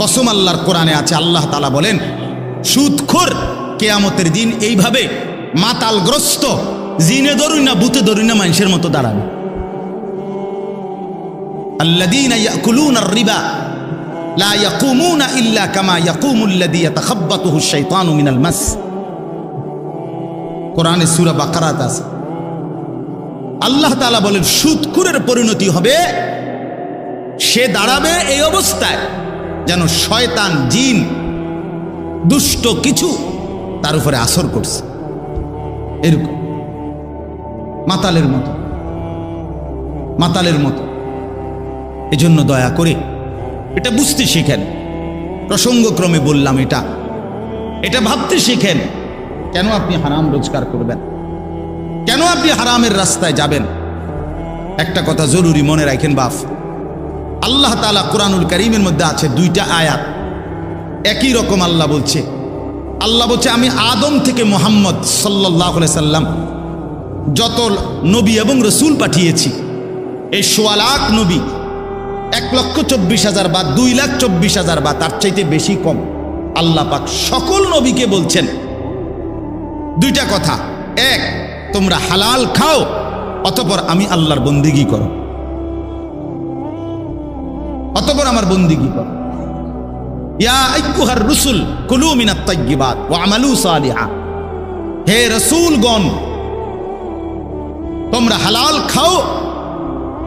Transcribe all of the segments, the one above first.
কসম আল্লাহর কোরআনে আছে আল্লাহ তালা বলেন সুদখোর কেয়ামতের দিন এইভাবে মাতালগ্রস্ত জিনে ধরুন না বুতে ধরুন না মানুষের মতো দাঁড়াবে الذين يأكلون الربا لا يقومون إلا كما يقوم الذي يتخبطه الشيطان من المس কোরআনে সুরা বাকারাত আছে আল্লাহ তাআলা বলেন সুদকুরের পরিণতি হবে সে দাঁড়াবে এই অবস্থায় যেন শয়তান জিন, দুষ্ট কিছু তার উপরে আসর করছে। এরকম। মাতালের মতো। মাতালের মতো। এজন্য দয়া করে এটা বুঝতে শিখেন। প্রসঙ্গক্রমে বললাম এটা। এটা ভাবতে শিখেন, কেন আপনি হারাম রোজগার করবেন? কেন আপনি হারামের রাস্তায় যাবেন? একটা কথা জরুরি মনে রাখেন বাফ আল্লাহ তালা কোরআনুল করিমের মধ্যে আছে দুইটা আয়াত। একই রকম আল্লাহ বলছে। আল্লাহ বলছে, আমি আদম থেকে মোহাম্মদ সাল্লাহ সাল্লাম যত নবী এবং রসুল পাঠিয়েছি, এই সোয়া লাখ নবী এক লক্ষ চব্বিশ হাজার বা দুই লাখ চব্বিশ হাজার বা তার চাইতে বেশি কম আল্লাহ পাক সকল নবীকে বলছেন। দুইটা কথা। এক, তোমরা হালাল খাও, অতপর আমি আল্লাহর বন্দিগি করো। অতপর আমার বন্দিগি করো? ইয়া রুসুল, কুলু মিনাত তাইয়্যিবাত ওয়া আমালু তোমরা হালাল খাও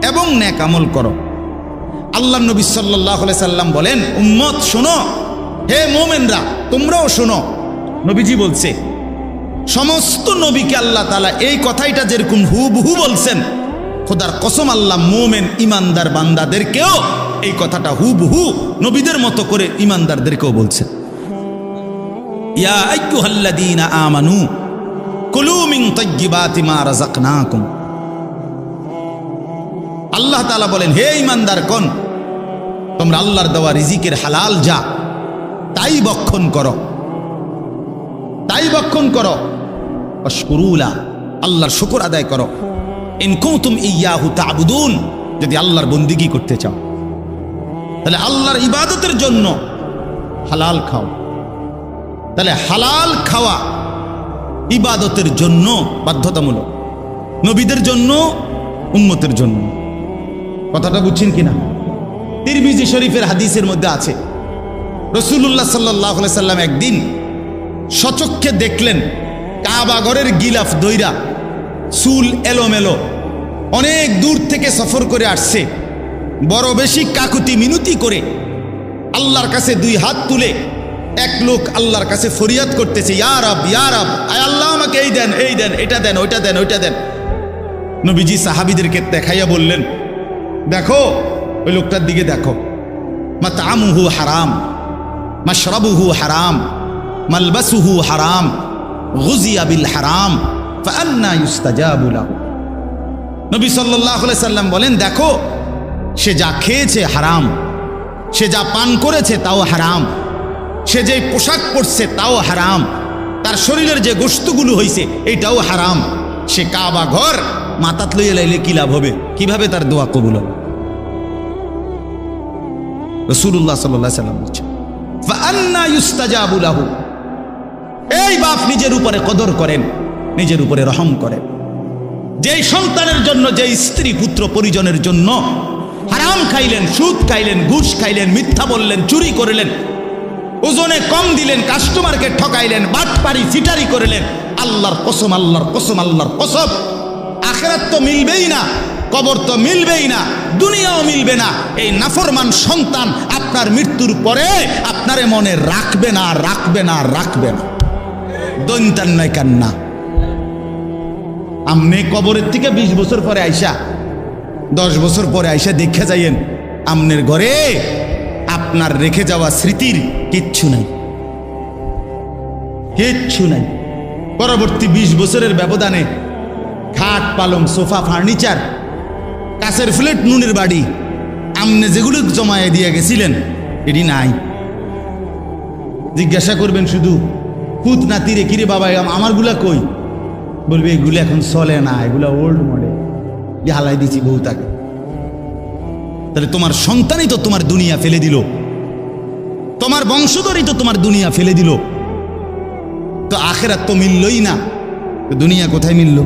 এবং নেক আমল করো। আল্লাহ নবী সাল্লাহ সাল্লাম বলেন, উম্মত শোনো, হে মোমেনরা, তোমরাও শোনো। নবীজি বলছে, সমস্ত নবীকে আল্লাহ তালা এই কথাইটা যেরকম হুবহু বলছেন, খোদার কসম আল্লাহ মোমেন, ইমানদার বান্দাদেরকেও এই কথাটা হুবহু নবীদের মতো করে ইমানদারদেরকেও বলছেন ইয়া আইয়ুহাল্লাযীনা আমানু, কুলু মিন তাইয়্যিবাতি মা রাযাকনাকুম। আল্লাহ তাআলা বলেন, হে ইমানদার কোন তোমরা আল্লাহর দেওয়া রিজিকের হালাল যা, তাই বক্ষণ করো। তাই বক্ষণ করো। অশকুরুলা আল্লাহর শুকর আদায় করো। ইনকুতুম ইয়াহু তাবুদুন, যদি আল্লাহর বন্দিগি করতে চাও। তাহলে আল্লাহর ইবাদতের জন্য হালাল খাও। তাহলে হালাল খাওয়া ইবাদতের জন্য বাধ্যতামূলক। নবীদের জন্য উন্মতের জন্য। কথাটা বুঝছেন কিনা? তিরমিজি শরীফের হাদিসের মধ্যে আছে। রসুল্লাহ সাল্লাহ সাল্লাম একদিন সচক্ষে দেখলেন কাবাগরের গিলাফ দৈরা চুল এলোমেলো, অনেক দূর থেকে সফর করে আসছে। বড় বেশি কাকুতি মিনতি করে আল্লাহর কাছে দুই হাত তুলে এক লোক আল্লাহর কাছে ফরিয়াদ করতেছে ইয়ারাব ইয়ারাব আয় আল্লাহ আমাকে এই দেন এই দেন, এটা দেন, ওইটা দেন ওইটা দেন। নবীজি সাহাবিদেরকে দেখাইয়া বললেন, দেখো, ওই লোকটার দিকে দেখো। মাতামুহু হারাম, মাশরাবুহু হারাম, মালবাসুহু হারাম, গুজিয়া বিল হারাম ফান্না ইউস্তাজাবু লাহু। নবী সাল্লাল্লাহু সাল্লাম বলেন, দেখো সে যা খেয়েছে হারাম। সে যা পান করেছে তাও হারাম। সে যে পোশাক পরছে তাও হারাম। তার শরীরের যে গোস্তগুলো হয়েছে এইটাও হারাম। সে কাবা ঘর, মাতাত লইয়ে লাইলে কি লাভ হবে? কীভাবে তার দোয়া কবুল হবে? রসুল্লাহ সাল্লাহ সাল্লাম এই বাপ নিজের উপরে কদর করেন, নিজের উপরে রহম করেন। যেই সন্তানের জন্য যে স্ত্রী পুত্র পরিজনের জন্য হারাম খাইলেন, সুদ খাইলেন, ঘুষ খাইলেন, মিথ্যা বললেন, চুরি করলেন, ওজনে কম দিলেন কাস্টমারকে ঠকাইলেন বাটপারি চিটারি করলেন, আল্লাহর কসম আল্লাহর কসম আল্লাহর কসম। আখেরাত তো মিলবেই না, কবর তো মিলবেই না, দুনিয়াও মিলবে না। এই নাফরমান সন্তান আপনার মৃত্যুর পরে আপনারে মনে রাখবে না রাখবে না রাখবে না। দৈন্তান নয় কান্না। আমনে কবরের থেকে বিশ বছর পরে আইসা দশ বছর পরে আইসা দেখে যাইয়েন, আমনের ঘরে আপনার রেখে যাওয়া স্মৃতির কিচ্ছু নাই। কিচ্ছু নাই। পরবর্তী বিশ বছরের ব্যবধানে খাট, পালং, সোফা, ফার্নিচার, কাছের ফ্লেট নুনের বাড়ি, আমনে যেগুলো জমায়ে দিয়ে গেছিলেন, এটি নাই। জিজ্ঞাসা করবেন শুধু কুত নাতিরে কিরে বাবা, আম- আমারগুলা কই? বলবে, এগুলো এখন চলে না, এগুলা ওল্ড মডেল হালাই দিছি বউ তাকে তাহলে তোমার সন্তানই তো তোমার দুনিয়া ফেলে দিল। তোমার বংশধরই তো তোমার দুনিয়া ফেলে দিল। তো আখেরাত তো মিললই না। দুনিয়া কোথায় মিলল?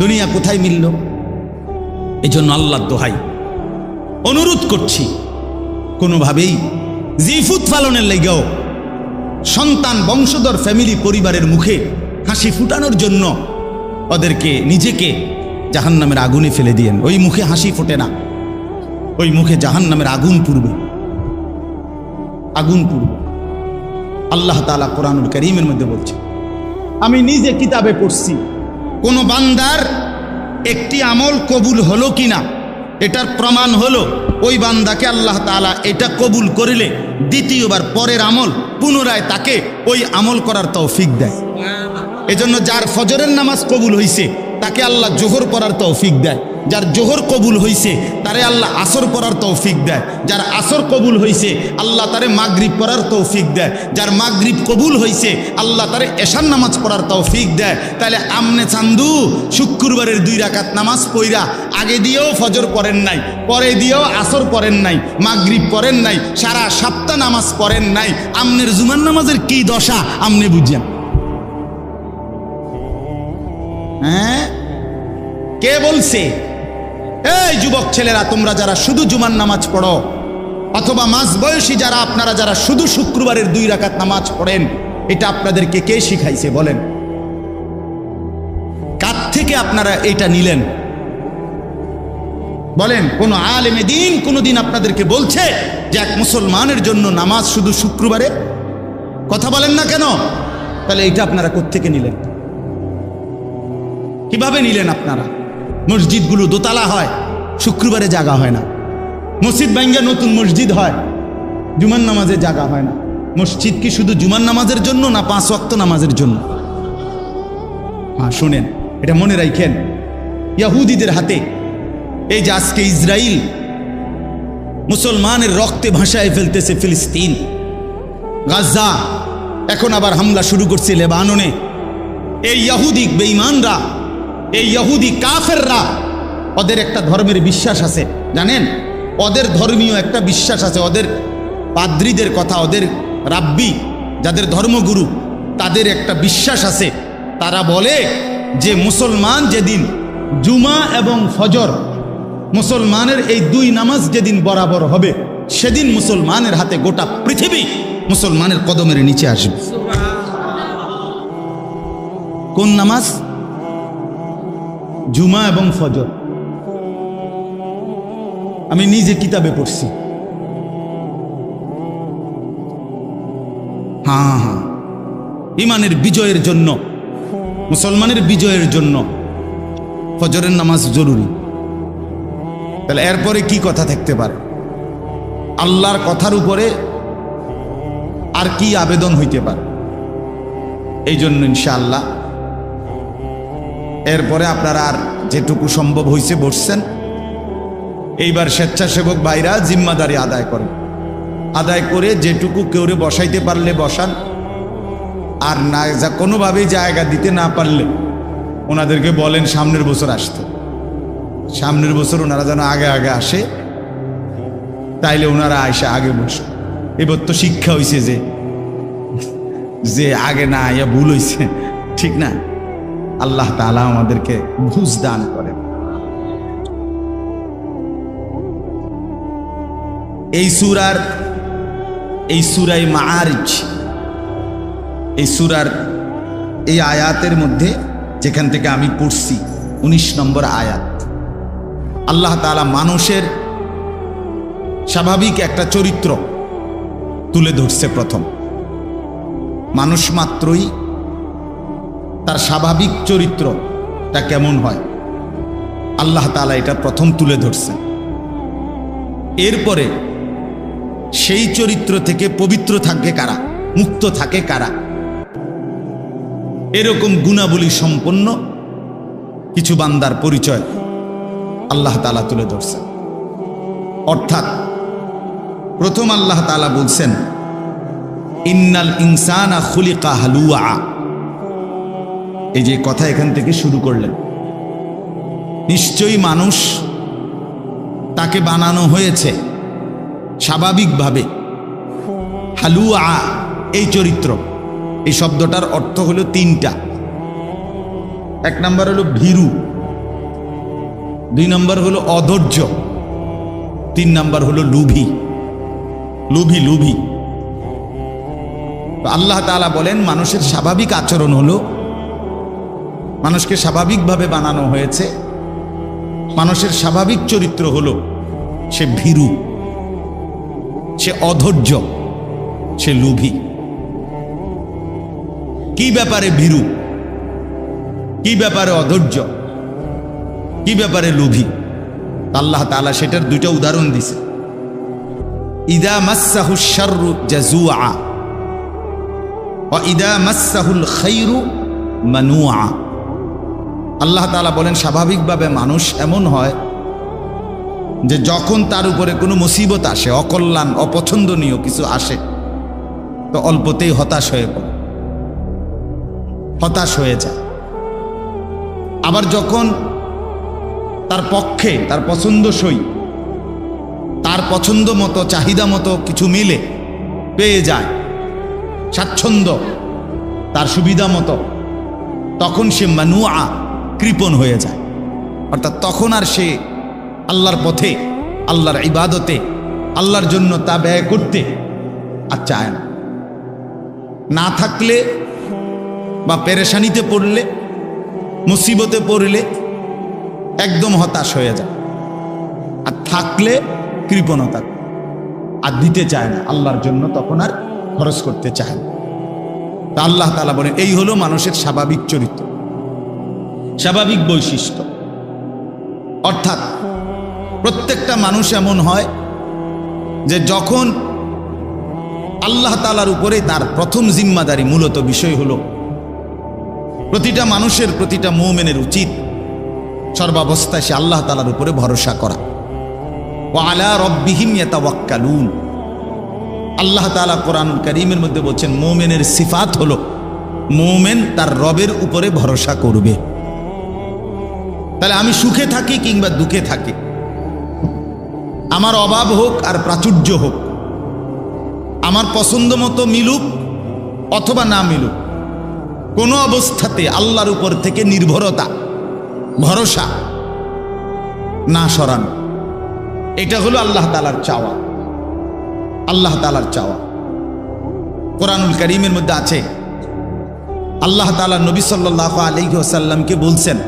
দুনিয়া কোথায় মিলল? এই জন্য আল্লাহ দোহাই। অনুরোধ করছি, কোনোভাবেই জিফুত পালনের লেগেও সন্তান বংশধর ফ্যামিলি পরিবারের মুখে হাসি ফুটানোর জন্য ওদেরকে, নিজেকে জাহান্নামের আগুনে ফেলে দিয়েন। ওই মুখে হাসি ফোটে না। ওই মুখে জাহান্নামের আগুন পুরবে আগুন পুরবে আল্লাহ তালা কোরআনুল করিমের মধ্যে বলছে, আমি নিজে কিতাবে পড়ছি, কোন বান্দার একটি আমল কবুল হলো কিনা, এটার প্রমাণ হলো, ওই বান্দাকে আল্লাহ তাআলা এটা কবুল করিলে দ্বিতীয়বার পরের আমল পুনরায় তাকে ওই আমল করার তৌফিক দেয়। এজন্য যার ফজরের নামাজ কবুল হইছে, তাকে আল্লাহ জোহর পড়ার তৌফিক দেয়। যার জোহর কবুল হইছে, তারে আল্লাহ আসর পড়ার তৌফিক দেয়। যার আসর কবুল হইছে, আল্লাহ তারে মাগরিব পড়ার তৌফিক দেয়। যার মাগরিব কবুল হইছে, আল্লাহ তারে এশান নামাজ পড়ার তৌফিক দেয়। তাহলে আমনে চান্দু, শুক্রবারের দুই রাকাত নামাজ পইরা আগে দিয়েও ফজর পড়েন নাই, পরে দিয়েও আসর পড়েন নাই, মাগরিব পড়েন নাই, সারা সপ্তাহ নামাজ পড়েন নাই। আমনের জুমার নামাজের কি দশা, আমনে বুঝিয়ান হ্যাঁ? কে বলছে? এই যুবক ছেলেরা, তোমরা যারা শুধু জুমার নামাজ পড়ো, অথবা মাঝ বয়সী যারা, আপনারা যারা শুধু শুক্রবারের দুই রাকাত নামাজ পড়েন, এটা আপনাদেরকে কে শিখাইছে বলেন? কার থেকে আপনারা এটা নিলেন? বলেন, কোন আলেমে দিন কোনোদিন আপনাদেরকে বলছে যে এক মুসলমানের জন্য নামাজ শুধু শুক্রবারে? কথা বলেন না কেন? তাহলে এটা আপনারা কোত্থেকে নিলেন? কীভাবে নিলেন আপনারা? মসজিদগুলো দোতলা হয়, শুক্রবারে জাগা হয় না। মসজিদ ব্যাঙ্গে নতুন মসজিদ হয় জুমান নামাজে জাগা হয় না। মসজিদ কি শুধু জুমার নামাজের জন্য না পাঁচ ওয়াক্ত নামাজের জন্য? হ্যাঁ শোনেন, এটা মনে রাখেন। ইয়াহুদিদের হাতে এই যে আজকে ইসরায়েল মুসলমানের রক্তে ভাসায় ফেলতেছে ফিলিস্তিন, গাজা, এখন আবার হামলা শুরু করছে লেবাননে। এই ইয়াহুদি বেঈমানরা এই ইহুদি কাফেররা, ওদের একটা ধর্মের বিশ্বাস আছে, জানেন? ওদের ধর্মীয় একটা বিশ্বাস আছে, ওদের পাদ্রীদের কথা, ওদের রাব্বি, যাদের ধর্মগুরু, তাদের একটা বিশ্বাস আছে। তারা বলে যে মুসলমান যেদিন জুমা এবং ফজর, মুসলমানের এই দুই নামাজ যেদিন বরাবর হবে, সেদিন মুসলমানের হাতে গোটা পৃথিবী মুসলমানের কদমের নিচে আসবে। কোন নামাজ? জুমা এবং ফজর। আমি নিজে কিতাবে পড়ছি। হ্যাঁ হ্যাঁ। ইমানের বিজয়ের জন্য, মুসলমানের বিজয়ের জন্য ফজরের নামাজ জরুরি। তাহলে এরপরে কি কথা থাকতে পারে? আল্লাহর কথার উপরে আর কি আবেদন হইতে পারে? এই জন্য ইনশাআল্লাহ এরপরে আপনারা আর যেটুকু সম্ভব হয়েছে বসছেন। এইবার স্বেচ্ছাসেবক ভাইরা জিম্মাদারি আদায় করেন। আদায় করে যেটুকু কেউরে বসাইতে পারলে বসান, আর না, যা কোনোভাবেই জায়গা দিতে না পারলে ওনাদেরকে বলেন সামনের বছর আসতে। সামনের বছর ওনারা যেন আগে আগে আসে, তাইলে ওনারা আইসে আগে বসে এবার তো শিক্ষা হয়েছে যে যে আগে না আইয়া ভুল হয়েছে ঠিক না? আল্লাহ তালা আমাদেরকে বুঝ দান করেন। এই সুরার, এই সুরাই মারিচ এই সুরার, এই আয়াতের মধ্যে যেখান থেকে আমি পড়ছি, উনিশ নম্বর আয়াত। আল্লাহ তালা মানুষের স্বাভাবিক একটা চরিত্র তুলে ধরছে প্রথম। মানুষ মাত্রই তার স্বাভাবিক চরিত্রটা কেমন হয়? আল্লাহ তালা এটা প্রথম তুলে ধরছে এরপরে সেই চরিত্র থেকে পবিত্র থাকে কারা? মুক্ত থাকে কারা? এরকম গুণাবলী সম্পন্ন কিছু বান্দার পরিচয় আল্লাহ তালা তুলে ধরছেন। অর্থাৎ প্রথম আল্লাহ তালা বলছেন, ইন্নাল ইনসানা খুলিকা হালুয়া। এই যে কথা এখান থেকে শুরু করলেন। নিশ্চয়ই মানুষ তাকে বানানো হয়েছে স্বাভাবিকভাবে। হালুয়া, এই চরিত্র। এই শব্দটার অর্থ হলো তিনটা। এক নম্বর হলো ভীরু। দুই নম্বর হলো অধৈর্য। তিন নম্বর হলো লুভি। লুভি লুভি। আল্লাহ তাআলা বলেন, মানুষের স্বাভাবিক আচরণ হলো মানুষকে স্বাভাবিকভাবে বানানো হয়েছে। মানুষের স্বাভাবিক চরিত্র হলো, সে ভীরু, সে অধৈর্য, সে লুভি। কি ব্যাপারে ভীরু? কি ব্যাপারে অধৈর্য? কি ব্যাপারে লুভি? আল্লাহ তাআলা সেটার দুইটা উদাহরণ দিছে। ইদা মাসাহু শাররু জাজুআ ওয়া ইদা মাসাহুল খাইরু মানুআ। আল্লাহ তালা বলেন, স্বাভাবিকভাবে মানুষ এমন হয় যে যখন তার উপরে কোনো মুসিবত আসে, অকল্যাণ, অপছন্দনীয় কিছু আসে, তো অল্পতেই হতাশ হয়ে পড়ে। হতাশ হয়ে যায়। আবার যখন তার পক্ষে, তার পছন্দসই, তার পছন্দ মতো, চাহিদা মতো কিছু মিলে, পেয়ে যায়, স্বাচ্ছন্দ্য, তার সুবিধা মতো, তখন সে মানুয়া কৃপণ হয়ে যায়। অর্থাৎ তখন আর সে আল্লাহর পথে, আল্লাহর ইবাদতে, আল্লাহর জন্য তা ব্যয় করতে আর চায় না। না থাকলে বা পেরেশানিতে পড়লে, মুসিবতে পড়লে একদম হতাশ হয়ে যায়। আর থাকলে কৃপণতা আর দিতে চায় না। আল্লাহর জন্য তখন আর খরচ করতে চায় না। তা আল্লাহ তালা বলেন, এই হলো মানুষের স্বাভাবিক চরিত্র। স্বাভাবিক বৈশিষ্ট্য। অর্থাৎ প্রত্যেকটা মানুষ এমন হয় যে যখন আল্লাহ তালার উপরে তার প্রথম জিম্মাদারি মূলত বিষয় হল প্রতিটা মানুষের প্রতিটা মৌমেনের উচিত সর্বাবস্থায় সে আল্লাহ তালার উপরে ভরসা করা। ও আলা রব্বিহিম ইয়াতাওয়াক্কালুন। আল্লাহ তাআলা কোরআন করিমের মধ্যে বলছেন, মোমেনের সিফাত হল মোমেন তার রবের উপরে ভরসা করবে। তাহলে আমি সুখে থাকি কিংবা দুঃখে থাকি? আমার অভাব হোক আর প্রাচুর্য হোক, আমার পছন্দ মতো মিলুক অথবা না মিলুক, কোনো অবস্থাতে আল্লাহর উপর থেকে নির্ভরতা, ভরসা না সরানো। এটা হলো আল্লাহ তালার চাওয়া। আল্লাহ তালার চাওয়া। কোরআনুল করিমের মধ্যে আছে, আল্লাহ তালা নবী সাল্লাহ আলহিহাসাল্লামকে বলছেন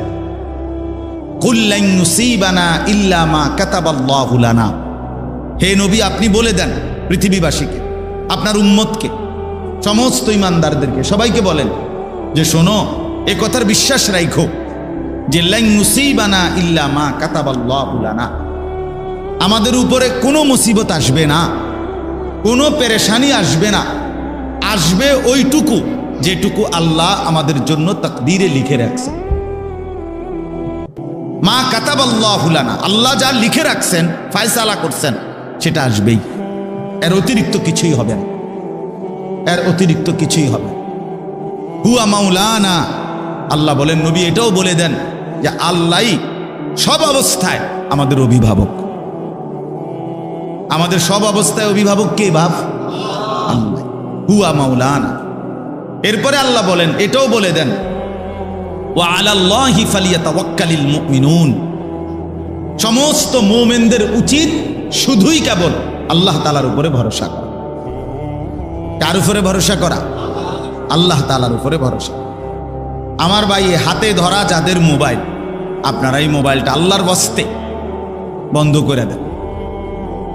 হে নবী, আপনি বলে দেন পৃথিবীবাসীকে, আপনার উম্মতকে, সমস্ত ইমানদারদেরকে, সবাইকে বলেন যে শোনো, এ কথার বিশ্বাস রাইখো যে লাইন মুসিবানা ইল্লামা কাতাবাল্লাহুলানা আমাদের উপরে কোনো মুসিবত আসবে না, কোনো পেরেশানি আসবে না, আসবে ওইটুকু যেটুকু আল্লাহ আমাদের জন্য তকদিরে লিখে রাখছেন। মা কাতাবাল্লাহুলানা আল্লাহ যা লিখে রাখছেন, ফায়সালা করছেন, সেটা আসবেই। এর অতিরিক্ত কিছুই হবে না। এর অতিরিক্ত কিছুই হবে। হুয়া মাউলানা আল্লাহ বলেন, নবী এটাও বলে দেন যে আল্লাহ সব অবস্থায় আমাদের অভিভাবক। আমাদের সব অবস্থায় অভিভাবক কে বাপ? আল্লাহ। হুয়া মাউলানা এরপরে আল্লাহ বলেন, এটাও বলে দেন ও আলাল্লাহি ফালিয়াতাওয়াক্কালিল মুমিনুন। সমস্ত মোমেনদের উচিত শুধুই কেবল আল্লাহ তালার উপরে ভরসা করা। কার উপরে ভরসা করা? আল্লাহ তালার উপরে ভরসা। আমার ভাই হাতে ধরা যাদের মোবাইল, আপনারা এই মোবাইলটা আল্লাহর বস্তে বন্ধ করে দেন।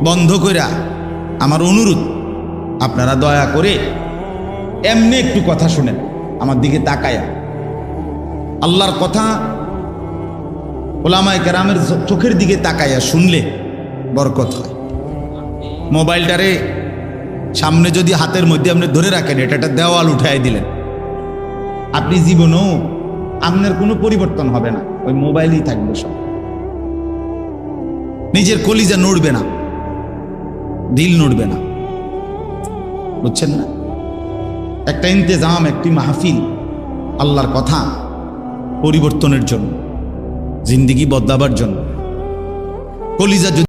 বন্ধ করে, আমার অনুরোধ, আপনারা দয়া করে এমনি একটু কথা শুনেন, আমার দিকে তাকায়া। আল্লাহর কথা ওলামায় কেরামের চোখের দিকে তাকাইয়া শুনলে বরকত হয়। মোবাইলটারে সামনে যদি হাতের মধ্যে আপনি ধরে রাখেন এটা একটা দেওয়াল উঠাই দিলেন। আপনি জীবনেও আপনার কোনো পরিবর্তন হবে না, ওই মোবাইলই থাকবে সব। নিজের কলিজা নড়বে না, দিল নড়বে না। বুঝছেন না? একটা ইন্তেজাম, একটি মাহফিল, আল্লাহর কথা। পরিবর্তনের জন্য জিন্দিগি বদলাবার জন্য। কলিজা